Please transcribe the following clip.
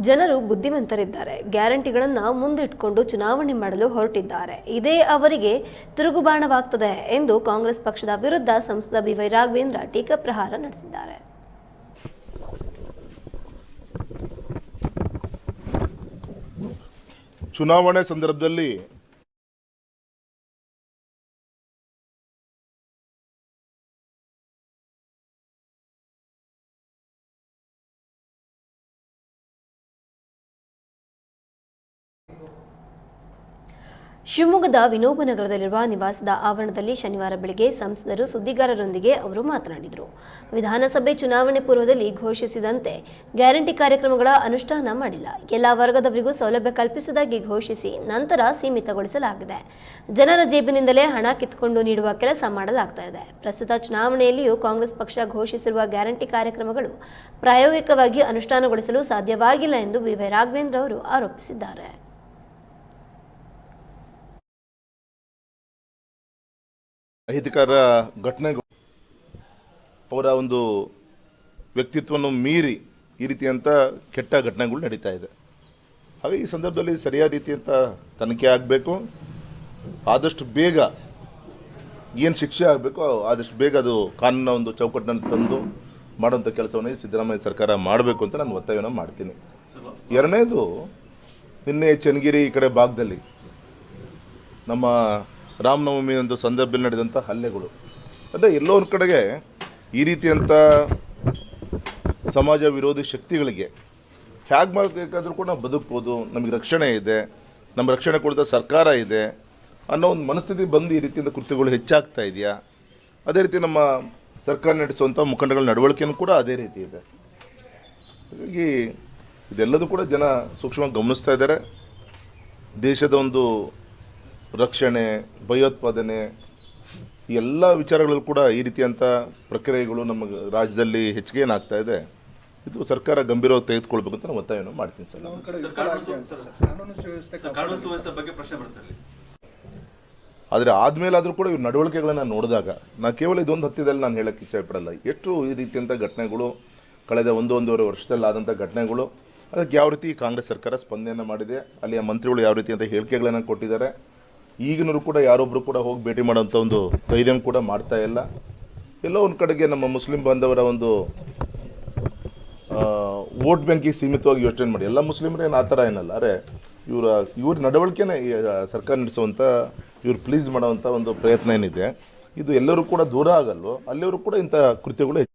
ಜನರು ಬುದ್ಧಿವಂತರಿದ್ದಾರೆ. ಗ್ಯಾರಂಟಿಗಳನ್ನು ಮುಂದಿಟ್ಕೊಂಡು ಚುನಾವಣೆ ಮಾಡಲು ಹೊರಟಿದ್ದಾರೆ. ಇದೇ ಅವರಿಗೆ ತಿರುಗುಬಾಣವಾಗ್ತದೆ ಎಂದು ಕಾಂಗ್ರೆಸ್ ಪಕ್ಷದ ವಿರುದ್ಧ ಸಂಸದ ಬಿವೈ ರಾಘವೇಂದ್ರ ಟೀಕಾ ಪ್ರಹಾರ ನಡೆಸಿದ್ದಾರೆ. ಚುನಾವಣೆ ಸಂದರ್ಭದಲ್ಲಿ ಶಿವಮೊಗ್ಗದ ವಿನೋಬನಗರದಲ್ಲಿರುವ ನಿವಾಸದ ಆವರಣದಲ್ಲಿ ಶನಿವಾರ ಬೆಳಗ್ಗೆ ಸಂಸದರು ಸುದ್ದಿಗಾರರೊಂದಿಗೆ ಅವರು ಮಾತನಾಡಿದರು. ವಿಧಾನಸಭೆ ಚುನಾವಣೆ ಪೂರ್ವದಲ್ಲಿ ಘೋಷಿಸಿದಂತೆ ಗ್ಯಾರಂಟಿ ಕಾರ್ಯಕ್ರಮಗಳ ಅನುಷ್ಠಾನ ಮಾಡಿಲ್ಲ. ಎಲ್ಲ ವರ್ಗದವರಿಗೂ ಸೌಲಭ್ಯ ಕಲ್ಪಿಸುವುದಾಗಿ ಘೋಷಿಸಿ ನಂತರ ಸೀಮಿತಗೊಳಿಸಲಾಗಿದೆ. ಜನರ ಜೇಬಿನಿಂದಲೇ ಹಣ ಕಿತ್ತುಕೊಂಡು ನೀಡುವ ಕೆಲಸ ಮಾಡಲಾಗ್ತಾ ಇದೆ. ಪ್ರಸ್ತುತ ಚುನಾವಣೆಯಲ್ಲಿಯೂ ಕಾಂಗ್ರೆಸ್ ಪಕ್ಷ ಘೋಷಿಸಿರುವ ಗ್ಯಾರಂಟಿ ಕಾರ್ಯಕ್ರಮಗಳು ಪ್ರಾಯೋಗಿಕವಾಗಿ ಅನುಷ್ಠಾನಗೊಳಿಸಲು ಸಾಧ್ಯವಾಗಿಲ್ಲ ಎಂದು ವಿವೈ ರಾಘವೇಂದ್ರ ಅವರು ಆರೋಪಿಸಿದ್ದಾರೆ. ಅಹಿತಕರ ಘಟನೆಗಳು ಅವರ ಒಂದು ವ್ಯಕ್ತಿತ್ವವನ್ನು ಮೀರಿ ಈ ರೀತಿಯಂಥ ಕೆಟ್ಟ ಘಟನೆಗಳು ನಡೀತಾ ಇದೆ. ಹಾಗೆ ಈ ಸಂದರ್ಭದಲ್ಲಿ ಸರಿಯಾದ ರೀತಿಯಂಥ ತನಿಖೆ ಆಗಬೇಕು. ಆದಷ್ಟು ಬೇಗ ಏನು ಶಿಕ್ಷೆ ಆಗಬೇಕು, ಆದಷ್ಟು ಬೇಗ ಅದು ಕಾನೂನಿನ ಒಂದು ಚೌಕಟ್ಟನ್ನು ತಂದು ಮಾಡುವಂಥ ಕೆಲಸವನ್ನು ಸಿದ್ದರಾಮಯ್ಯ ಸರ್ಕಾರ ಮಾಡಬೇಕು ಅಂತ ನಾನು ಒತ್ತಾಯವನ್ನು ಮಾಡ್ತೀನಿ. ಎರಡನೇದು, ನಿನ್ನೆ ಚನ್ನಗಿರಿ ಈ ಕಡೆ ಭಾಗದಲ್ಲಿ ನಮ್ಮ ರಾಮನವಮಿ ಒಂದು ಸಂದರ್ಭದಲ್ಲಿ ನಡೆದಂಥ ಹಲ್ಲೆಗಳು. ಅಂದರೆ ಎಲ್ಲೋ ಒಂದು ಕಡೆಗೆ ಈ ರೀತಿಯಂಥ ಸಮಾಜ ವಿರೋಧಿ ಶಕ್ತಿಗಳಿಗೆ ಹೇಗೆ ಮಾಡಬೇಕಾದ್ರೂ ಕೂಡ ನಾವು ಬದುಕ್ಬೋದು, ನಮಗೆ ರಕ್ಷಣೆ ಇದೆ ನಮ್ಮ ರಕ್ಷಣೆ ಕೊಡಿದ ಸರ್ಕಾರ ಇದೆ ಅನ್ನೋ ಒಂದು ಮನಸ್ಥಿತಿ ಬಂದು ಈ ರೀತಿಯಿಂದ ಕೃತ್ಯಗಳು ಹೆಚ್ಚಾಗ್ತಾ ಇದೆಯಾ? ಅದೇ ರೀತಿ ನಮ್ಮ ಸರ್ಕಾರ ನಡೆಸುವಂಥ ಮುಖಂಡಗಳ ನಡವಳಿಕೆಯೂ ಕೂಡ ಅದೇ ರೀತಿ ಇದೆ. ಹಾಗಾಗಿ ಇದೆಲ್ಲದೂ ಕೂಡ ಜನ ಸೂಕ್ಷ್ಮವಾಗಿ ಗಮನಿಸ್ತಾ ಇದ್ದಾರೆ. ದೇಶದ ಒಂದು ರಕ್ಷಣೆ ಭಯೋತ್ಪಾದನೆ ಈ ಎಲ್ಲ ವಿಚಾರಗಳಲ್ಲೂ ಕೂಡ ಈ ರೀತಿಯಂಥ ಪ್ರಕ್ರಿಯೆಗಳು ನಮ್ಮ ರಾಜ್ಯದಲ್ಲಿ ಹೆಚ್ಚಿಗೆ ಏನಾಗ್ತಾ ಇದೆ. ಇದು ಸರ್ಕಾರ ಗಂಭೀರವಾಗಿ ತೆಗೆದುಕೊಳ್ಬೇಕು ಅಂತ ನಾನು ಒತ್ತಾಯವನ್ನು ಮಾಡ್ತೀನಿ ಸರ್. ಆದರೆ ಆದಮೇಲಾದರೂ ಕೂಡ ಇವ್ರ ನಡವಳಿಕೆಗಳನ್ನು ನೋಡಿದಾಗ ನಾನು ಕೇವಲ ಇದೊಂದು ಹತ್ತಿದಲ್ಲಿ ನಾನು ಹೇಳಕ್ಕೆ ಇಚ್ಛೆಪಡಲ್ಲ. ಎಷ್ಟು ಈ ರೀತಿಯಂಥ ಘಟನೆಗಳು ಕಳೆದ ಒಂದು ಒಂದೂವರೆ ವರ್ಷದಲ್ಲಿ ಆದಂಥ ಘಟನೆಗಳು ಅದಕ್ಕೆ ಯಾವ ರೀತಿ ಕಾಂಗ್ರೆಸ್ ಸರ್ಕಾರ ಸ್ಪಂದನೆಯನ್ನು ಮಾಡಿದೆ ಅಲ್ಲಿಯ ಮಂತ್ರಿಗಳು ಯಾವ ರೀತಿ ಅಂತ ಹೇಳಿಕೆಗಳನ್ನು ಕೊಟ್ಟಿದ್ದಾರೆ ಈಗಿನವರು ಕೂಡ ಯಾರೊಬ್ಬರು ಕೂಡ ಹೋಗಿ ಭೇಟಿ ಮಾಡೋಂಥ ಒಂದು ಧೈರ್ಯ ಕೂಡ ಮಾಡ್ತಾ ಇಲ್ಲ. ಎಲ್ಲೋ ಒಂದು ಕಡೆಗೆ ನಮ್ಮ ಮುಸ್ಲಿಂ ಬಾಂಧವರ ಒಂದು ವೋಟ್ ಬ್ಯಾಂಕಿಗೆ ಸೀಮಿತವಾಗಿ ಯೋಚನೆ ಮಾಡಿ. ಎಲ್ಲ ಮುಸ್ಲಿಮರೇನು ಆ ಥರ ಏನಲ್ಲ. ಅರೆ, ಇವರ, ಇವ್ರ ನಡವಳಿಕೆನೇ ಸರ್ಕಾರ ನಡೆಸುವಂಥ ಇವ್ರು ಪ್ಲೀಸ್ ಮಾಡೋವಂಥ ಒಂದು ಪ್ರಯತ್ನ ಏನಿದೆ. ಇದು ಎಲ್ಲರೂ ಕೂಡ ದೂರ ಆಗಲ್ವೋ, ಅಲ್ಲಿಯವರು ಕೂಡ ಇಂಥ ಕೃತ್ಯಗಳು